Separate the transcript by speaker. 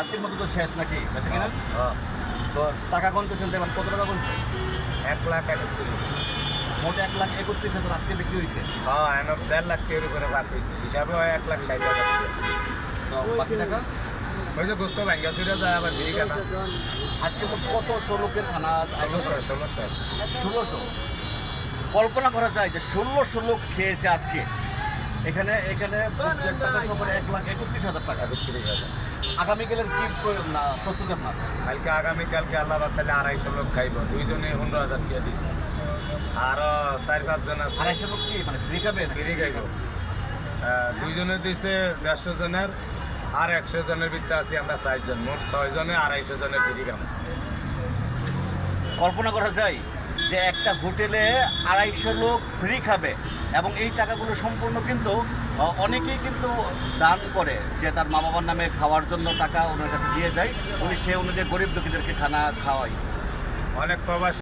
Speaker 1: আজকের মতো তো শেষ নাকি? বেঁচে কিনা?
Speaker 2: হ্যাঁ,
Speaker 1: তো টাকা গুনতেছেন দেখলাম কত টাকা গুনছে
Speaker 2: এক লাখ একত্রিশ।
Speaker 1: মোট এক লাখ একত্রিশ হাজার আজকে বিক্রি হয়েছে
Speaker 2: হ্যাঁ দেড় লাখ টাকার করে ভাগ হয়েছে হিসাবে হয় এক লাখ ষাট হাজার।
Speaker 1: তো বাকি টাকা?
Speaker 2: ওই যে গোস্ত ভাঙ্গা চুরে যায় আবার ভিড়ি কেনা
Speaker 1: আজকে মোট কতশো লোকের খানা
Speaker 2: ষোলোশো ষোলোশো।
Speaker 1: ষোলোশো? কল্পনা করা যায় যে ষোলোশো লোক খেয়েছে আজকে। এখানে এখানে এক লাখ একত্রিশ হাজার টাকা
Speaker 2: একত্রিশ হাজার
Speaker 1: আগামীকালের কি না প্রস্তুত আপনার?
Speaker 2: কালকে আগামীকালকে আল্লাহ বাচ্চালে আড়াইশো লোক খাইব। দুইজনে পনেরো হাজার টাকা দিছে। আরও চার পাঁচজন আছে।
Speaker 1: আড়াইশো লোক কি মানে ফ্রি খাবে?
Speaker 2: ফিরি খাইব। দুইজনে দিছে দেড়শো জনের আর একশো জনের ভিতরে আছি আমরা চারজন। মোট ছয় জনে আড়াইশো জনের ফিরি
Speaker 1: কল্পনা করা যায়? যে একটা হোটেলে আড়াইশো লোক ফ্রি খাবে এবং এই টাকাগুলো সম্পূর্ণ কিন্তু অনেকেই কিন্তু দান করে যে তার মা বাবার নামে খাওয়ার জন্য টাকা ওনার কাছে দিয়ে যায়। উনি সে অনুযায়ী গরিব দুঃখীদেরকে খানা খাওয়াই
Speaker 2: অনেক প্রবাসী